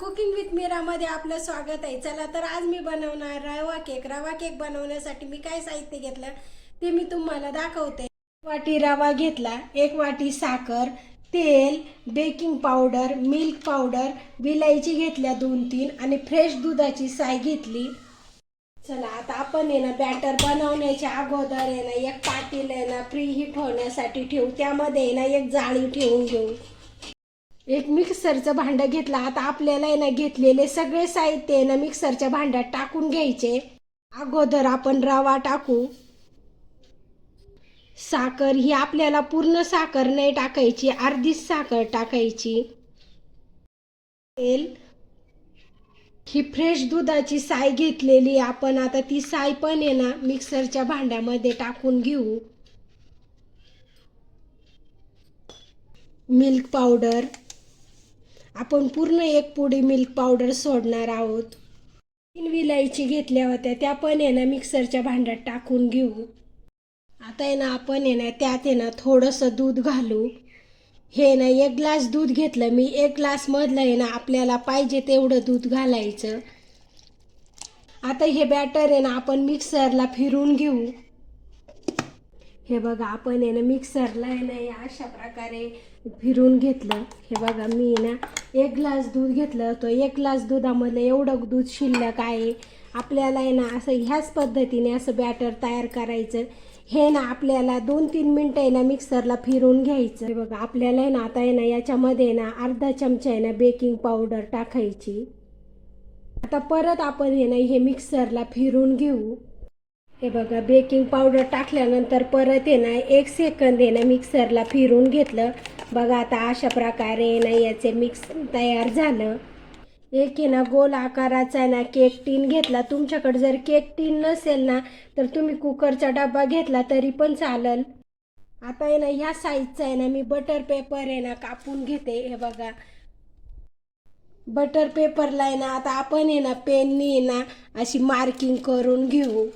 Cooking with मीरामध्ये आपलं स्वागत आहे. चला तर आज मी बनवणार रवा केक रवा केक बनवण्यासाठी मी काय साहित्य घेतलं ते मी तुम्हाला दाखवते. वाटी रवा घेतला एक वाटी साखर तेल बेकिंग पावडर मिल्क पावडर विलायची घेतल्या दोन तीन आणि फ्रेश दुधाची साय घेतली. चला आता आपण आहे ना बॅटर बनवण्याच्या अगोदर आहे ना एक पातील आहे ना प्री हिट होण्यासाठी ठेवू. त्यामध्ये ना एक जाळी ठेवून घेऊ. एक मिक्सरचं भांडं घेतलं. आता आपल्याला आहे ना घेतलेले सगळे साहित्य आहे ना मिक्सरच्या भांड्यात टाकून घ्यायचे. अगोदर आपण रवा टाकू. साखर ही आपल्याला पूर्ण साखर नाही टाकायची अर्धीच साखर टाकायची. तेल. ही फ्रेश दुधाची साय घेतलेली आपण आता ती साय पण आहे ना मिक्सरच्या भांड्यामध्ये टाकून घेऊ. मिल्क पावडर आपण पूर्ण एक पुडी मिल्क पावडर सोडणार आहोत. तीन विलायची घेतल्या होत्या त्या पण आहे ना मिक्सरच्या भांड्यात टाकून घेऊ. आता आहे ना आपण आहे ना त्यात आहे ना थोडंसं दूध घालू. हे ना एक ग्लास दूध घेतलं मी एक ग्लासमधलं आहे ना आपल्याला पाहिजे तेवढं दूध घालायचं. आता हे बॅटर आहे ना आपण मिक्सरला फिरून घेऊ. हे बघा आपण आहे ना मिक्सरला आहे ना अशा प्रकारे फिरून घेतलं. हे बघा मी ना एक ग्लास दूध घेतलं तो एक ग्लास दुधामधलं एवढं दूध शिल्लक आहे. आपल्याला आहे ना असं ह्याच पद्धतीने असं बॅटर तयार करायचं. हे ना आपल्याला दोन तीन मिनटं आहे ना मिक्सरला फिरून घ्यायचं. हे बघा आपल्याला आहे ना आता आहे ना याच्यामध्ये ना अर्धा चमचा आहे ना बेकिंग पावडर टाकायची. आता परत आपण हे ना हे मिक्सरला फिरून घेऊ. हे बघा बेकिंग पावडर टाकल्यानंतर परत आहे ना एक सेकंद आहे ना मिक्सरला फिरून घेतलं. बघा आता अशा प्रकारे ना याचे मिक्स तयार झालं. एक आहे ना गोल आकाराचा आहे ना केक टीन घेतला. तुमच्याकडे जर केक टीन नसेल ना तर तुम्ही कुकरचा डबा घेतला तरी पण चालेल. आता आहे ना ह्या साईजचा आहे ना मी बटर पेपर आहे ना कापून घेते. हे बघा. बटर पेपरला आहे ना आता आपण आहे ना पेननी आहे ना अशी मार्किंग करून घेऊ.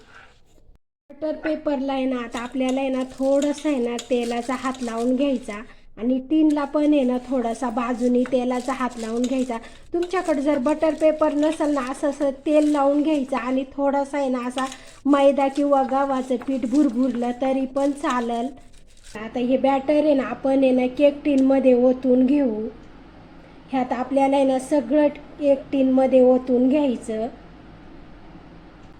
बटर पेपरला आहे ना आता आपल्याला आहे ना थोडंसं आहे ना तेलाचा हात लावून घ्यायचा. आणि टीनला पण आहे ना थोडासा बाजूनी तेलाचा हात लावून घ्यायचा. तुमच्याकडे जर बटर पेपर नसेल ना असं असं तेल लावून घ्यायचं आणि थोडासा आहे ना असा मैदा किंवा गव्हाचं पीठ भुरभुरलं तरी पण चालेल. आता हे बॅटर आहे ना आपण आहे ना केक टीनमध्ये ओतून घेऊ. ह्यात आपल्याला आहे ना सगळं केक टीनमध्ये ओतून घ्यायचं.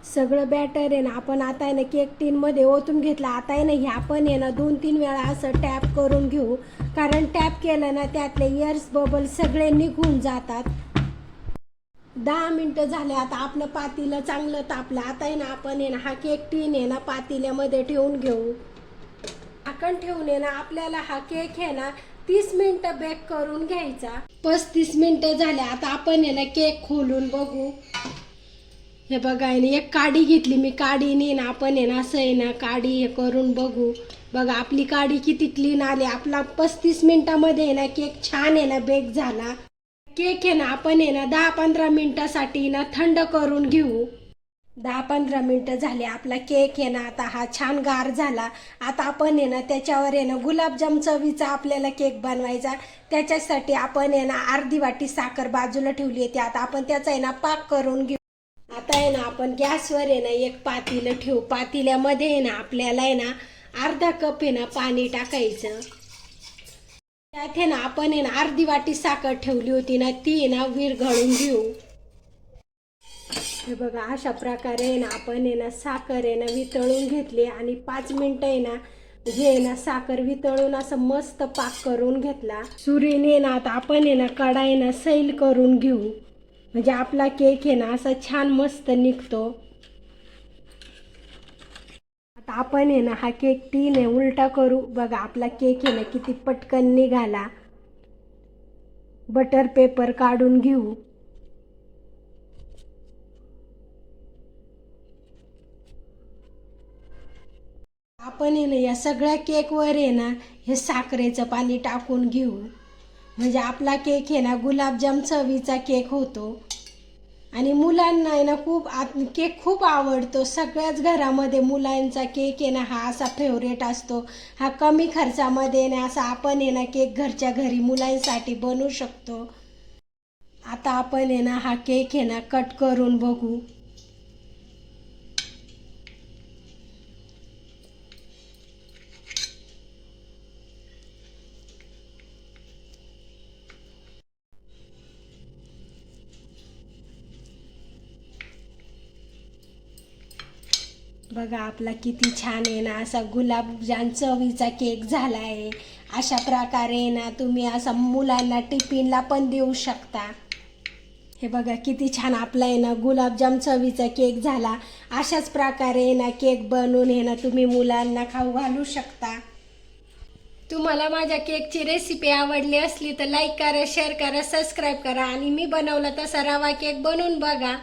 सगळं बॅटर आहे ना. आपण आता आहे ना केक टीनमध्ये ओतून घेतलं. आता आहे ना ह्या पण आहे ना दोन तीन वेळा असं टॅप करून घेऊ. कारण टॅप केलं ना त्यातले इयर्स बबल सगळे निघून जातात. दहा मिनटं झाले आता आपलं पातीलं चांगलं तापलं. आता आहे ना आपण आहे ना हा केक टीन आहे ना पातील्यामध्ये ठेवून घेऊ. झाकण ठेवून आहे ना आपल्याला हा केक आहे ना तीस मिनटं बेक करून घ्यायचा. पस्तीस मिनटं झाले. आता आपण आहे ना केक खोलून बघू. हे बघा आहे एक काडी घेतली मी काडी ना आपण आहे ना असं आहे ना काडी हे करून बघू बघा आपली काडी किती क्लीन आली आपला पस्तीस मिनिटामध्ये आहे ना केक छान आहे ना बेक झाला केक आहे ना आपण आहे ना दहा पंधरा मिनटासाठी ना थंड करून घेऊ दहा पंधरा मिनटं झाले आपला केक आहे ना आता हा छान गार झाला आता आपण आहे ना त्याच्यावर आहे ना गुलाबजाम चवीचा आपल्याला केक बनवायचा त्याच्यासाठी आपण आहे ना अर्धी वाटी साखर बाजूला ठेवली होती आता आपण त्याचा आहे ना पाक करून घेऊ आता आहे ना आपण गॅसवर आहे ना एक पातीलं ठेवू पातील्यामध्ये आहे ना आपल्याला आहे ना अर्धा कप आहे ना पाणी टाकायचं त्यात आहे ना आपण आहे ना अर्धी वाटी साखर ठेवली होती ना ती आहे ना विरघळून घेऊ हे बघा अशा प्रकारे आहे ना आपण आहे ना साखर आहे ना वितळून घेतली आणि पाच मिनटं आहे ना जे आहे ना साखर वितळून असं मस्त पाक करून घेतला सुरीने ना आता आपण आहे ना कढाई ना सैल करून घेऊ म्हणजे आपला केक आहे ना असा छान मस्त निघतो. आता आपण आहे ना हा केक तीन आहे उलटा करू. बघा आपला केक आहे ना किती पटकन निघाला. बटर पेपर काढून घेऊ. आपण आहे ना या सगळ्या केकवर आहे ना हे साखरेचं पाणी टाकून घेऊ. म्हणजे आपला केक आहे ना गुलाबजाम चवीचा केक होतो. आणि मुलांना आहे ना खूप आत केक खूप आवडतो. सगळ्याच घरामध्ये मुलांचा केक आहे ना हा असा फेवरेट असतो. हा कमी खर्चामध्ये ना असा आपण आहे ना केक घरच्या घरी मुलांसाठी बनवू शकतो. आता आता आपण आहे ना हा केक आहे ना कट करून बघू. बघा आपला किती छान आहे ना असा गुलाबजाम चवीचा केक झाला आहे अशा प्रकारे ना तुम्ही असा मुलांना टिफिनला पण देऊ शकता. हे बघा किती छान आपला आहे ना गुलाबजाम चवीचा केक झाला. अशाच प्रकारे आहे ना केक बनवून हे ना तुम्ही मुलांना खाऊ घालू शकता. तुम्हाला माझ्या केकची रेसिपी आवडली असली तर लाईक करा शेअर करा सबस्क्राईब करा. आणि मी बनवला तसा रवा केक बनवून बघा.